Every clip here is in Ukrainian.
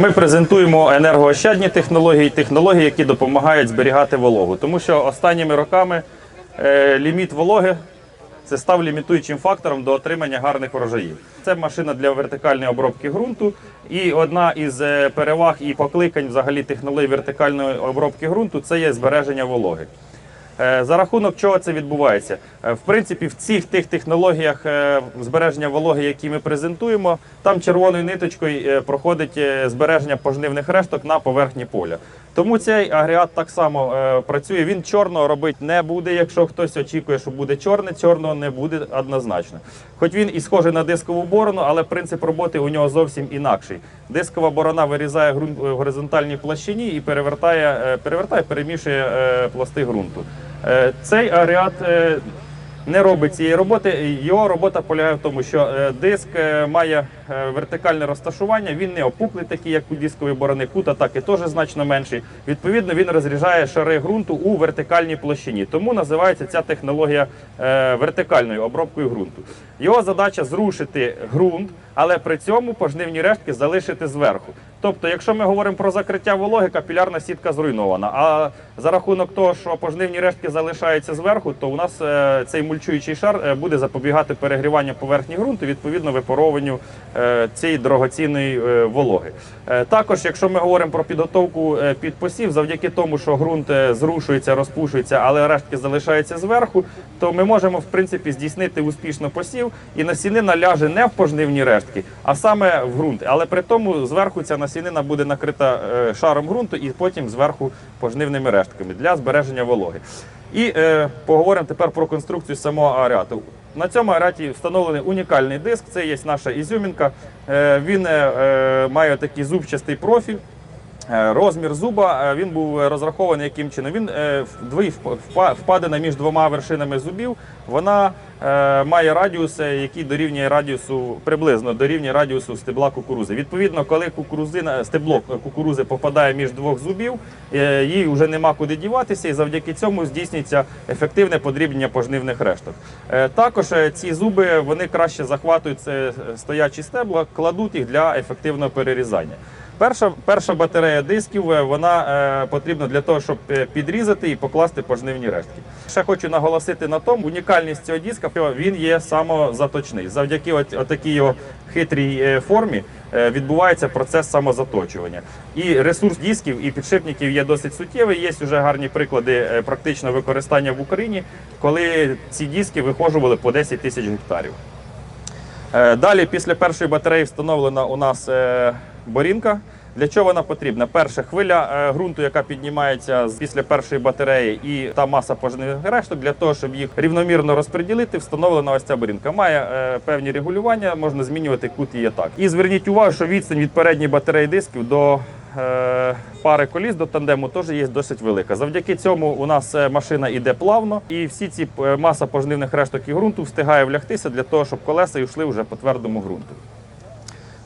Ми презентуємо енергоощадні технології, технології, які допомагають зберігати вологу. Тому що останніми роками е, ліміт вологи це став лімітуючим фактором до отримання гарних урожаїв. Це машина для вертикальної обробки ґрунту. І одна із е, переваг і покликань взагалі технологій вертикальної обробки ґрунту це є збереження вологи. Е, За рахунок чого це відбувається? Е, В принципі, в цих тих технологіях е, збереження вологи, які ми презентуємо, там червоною ниточкою проходить збереження пожнивних решток на поверхні поля. Тому цей агрегат так само працює. Він чорного робити не буде. Якщо хтось очікує, що буде чорне, чорного не буде однозначно. Хоч він і схожий на дискову борону, але принцип роботи у нього зовсім інакший. Дискова борона вирізає ґрунт в горизонтальній площині і перевертає, перевертає перемішує пласти ґрунту. Е, Цей агрегат е, не робить цієї роботи. Його робота полягає в тому, що е, диск має вертикальне розташування, він не опуклий, такий, як у дискової борони, кут атаки теж значно менший. Відповідно, він розріжає шари ґрунту у вертикальній площині. Тому називається ця технологія вертикальною обробкою ґрунту. Його задача зрушити ґрунт, але при цьому пожнивні рештки залишити зверху. Тобто, якщо ми говоримо про закриття вологи, капілярна сітка зруйнована. А за рахунок того, що пожнивні рештки залишаються зверху, то у нас е, цей мульчуючий шар е, буде запобігати перегріванню поверхні ґрунту, відповідно випаровуванню е, цієї дорогоцінної вологи. Також, якщо ми говоримо про підготовку під посів, завдяки тому, що ґрунт зрушується, розпушується, але рештки залишаються зверху, то ми можемо в принципі здійснити успішно посів, і насінина ляже не в пожнивні рештки, а саме в ґрунт. Але при тому зверху ця насінина буде накрита е, шаром ґрунту і потім зверху пожнивними рештками для збереження вологи. І е, поговоримо тепер про конструкцію самого агрегату. На цьому агрегаті встановлений унікальний диск. Це є наша ізюмінка. Е, він е, е, має такий зубчастий профіль. Е, Розмір зуба він був розрахований яким чином. Він вдві впадена між двома вершинами зубів. Вона має радіус, е, який дорівнює радіусу приблизно дорівнює радіусу стебла кукурузи. Відповідно, коли кукурузина стебло кукурузи попадає між двох зубів, е, їй вже нема куди діватися, і завдяки цьому здійснюється ефективне подрібнення пожнивних решток. Е, Також е, ці зуби вони краще захватують е, стоячі стебла, кладуть їх для ефективного перерізання. Перша, перша батарея дисків е, вона е, потрібна для того, щоб е, підрізати і покласти пожнивні рештки. Ще хочу наголосити на тому, унікальність цього диска, що він є самозаточний. Завдяки от, отакій його хитрій е, формі відбувається процес самозаточування. І ресурс дисків і підшипників є досить суттєвий. Є вже гарні приклади практичного використання в Україні, коли ці диски вихожували по 10 тисяч гектарів. Далі, після першої батареї, встановлена у нас борінка. Для чого вона потрібна? Перша хвиля е, ґрунту, яка піднімається після першої батареї, і та маса пожнивних решток, для того, щоб їх рівномірно розподілити, встановлена ось ця борінка. Має е, певні регулювання, можна змінювати кут її атак. І зверніть увагу, що відстань від передньої батареї дисків до е, пари коліс до тандему теж є досить велика. Завдяки цьому у нас машина йде плавно, і всі ці маса пожнивних решток і ґрунту встигає влягтися для того, щоб колеса йшли вже по твердому ґрунту.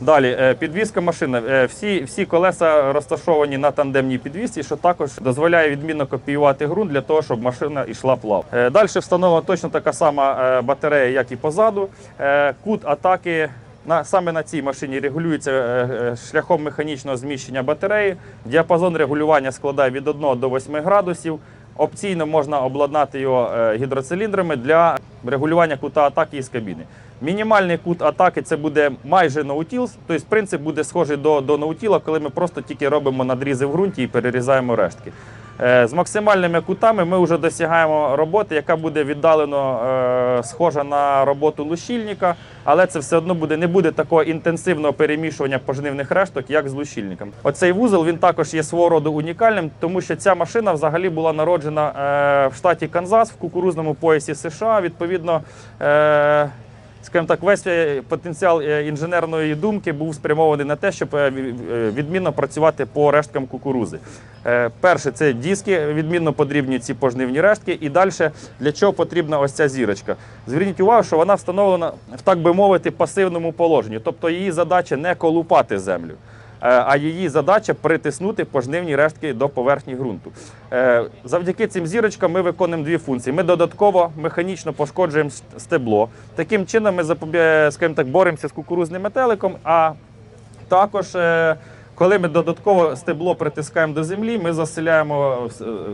Далі е, підвізка машини. Е, Всі, всі колеса розташовані на тандемній підвісці, що також дозволяє відмінно копіювати ґрунт для того, щоб машина йшла плавно. Е, Далі встановлена точно така сама батарея, як і позаду. Кут атаки. На, саме на цій машині регулюється шляхом механічного зміщення батареї. Діапазон регулювання складає від 1 до 8 градусів. Опційно можна обладнати його е, гідроциліндрами для регулювання кута атаки із кабіни. Мінімальний кут атаки це буде майже ноутіл, тобто принцип буде схожий до, до ноутіла, коли ми просто тільки робимо надрізи в ґрунті і перерізаємо рештки. Е, З максимальними кутами ми вже досягаємо роботи, яка буде віддалено е, схожа на роботу лущильника, але це все одно буде не буде такого інтенсивного перемішування пожнивних решток, як з лущильником. Оцей вузол він також є свого роду унікальним, тому що ця машина взагалі була народжена е, в штаті Канзас в кукурузному поясі США. Відповідно. Скажімо так, весь е, потенціал е, інженерної думки був спрямований на те, щоб е, ві- відмінно працювати по решткам кукурузи. Перше, це диски, відмінно подрібні ці пожнивні рештки. І далі для чого потрібна ось ця зірочка? Зверніть увагу, що вона встановлена в так би мовити пасивному положенні, тобто її задача не колупати землю. Е, А її задача притиснути пожнивні рештки до поверхні ґрунту. Е, Завдяки цим зірочкам ми виконуємо дві функції. Ми додатково механічно пошкоджуємо стебло. Таким чином ми скажімо так, боремося з кукурузним метеликом, а також е, Коли ми додатково стебло притискаємо до землі, ми заселяємо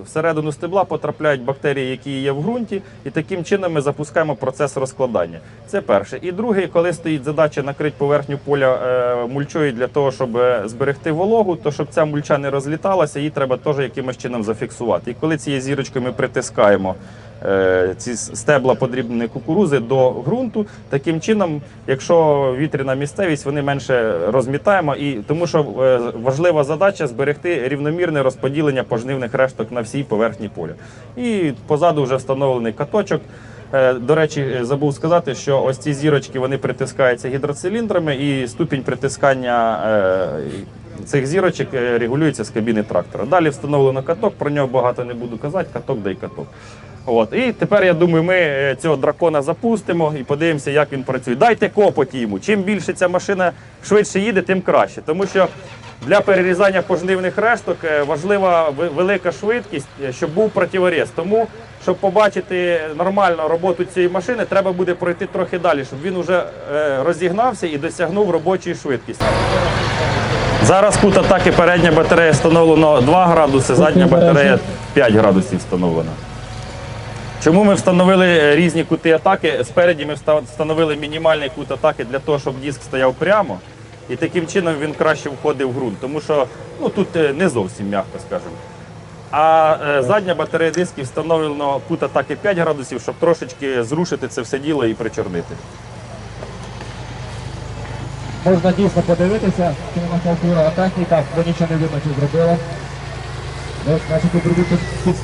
всередину стебла, потрапляють бактерії, які є в ґрунті, і таким чином ми запускаємо процес розкладання. Це перше. І друге, коли стоїть задача накрити поверхню поля е, мульчою для того, щоб е, зберегти вологу, то щоб ця мульча не розліталася, її треба теж якимось чином зафіксувати. І коли цією зірочкою ми притискаємо е, ці стебла подрібненої кукурузи до ґрунту. Таким чином, якщо вітряна місцевість, вони менше розмітаємо. І тому що е, важлива задача зберегти рівномірне розподілення пожнивних решток на всій поверхні поля. І позаду вже встановлений каточок. Е, До речі, е, забув сказати, що ось ці зірочки вони притискаються гідроциліндрами, і ступінь притискання е, цих зірочок е, регулюється з кабіни трактора. Далі встановлено каток, про нього багато не буду казати, каток да й каток. От. І тепер я думаю, ми е, цього дракона запустимо і подивимося, як він працює. Дайте копоті йому. Чим більше ця машина швидше їде, тим краще. Тому що для перерізання пожнивних решток е, важлива велика швидкість, е, щоб був противорез. Тому, щоб побачити нормальну роботу цієї машини, треба буде пройти трохи далі, щоб він вже розігнався і досягнув робочої швидкості. Зараз кут атаки передня батарея встановлено 2 градуси, задня батарея 5 градусів встановлена. Чому ми встановили е, різні кути атаки? Спереді ми встановили мінімальний кут атаки для того, щоб диск стояв прямо. І таким чином він краще входив в ґрунт, тому що ну, тут е, не зовсім м'яко, скажімо. А е, задня батарея дисків встановлено кут атаки 5 градусів, щоб трошечки зрушити це все діло і причорнити. Можна дійсно подивитися, кінематографура техніка, бо нічого не видно, чи зробила. Ну, значить, тут робити під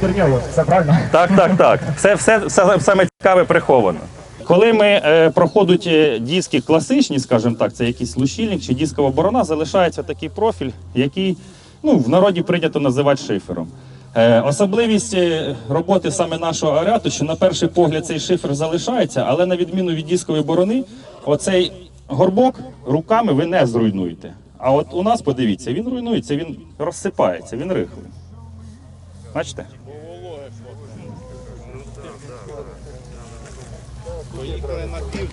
все правильно? Так, так, так. Все, все, все саме цікаве приховано. Коли ми е, проходять е, диски класичні, скажімо так, це якийсь лущильник чи дискова борона, залишається такий профіль, який ну, в народі прийнято називати шифером. Е, особливість е, роботи саме нашого ареату, що на перший погляд цей шифер залишається, але на відміну від дискової борони, оцей горбок руками ви не зруйнуєте. А от у нас, подивіться, він руйнується, він розсипається, він рихлий. Бачите? Поїхали на пів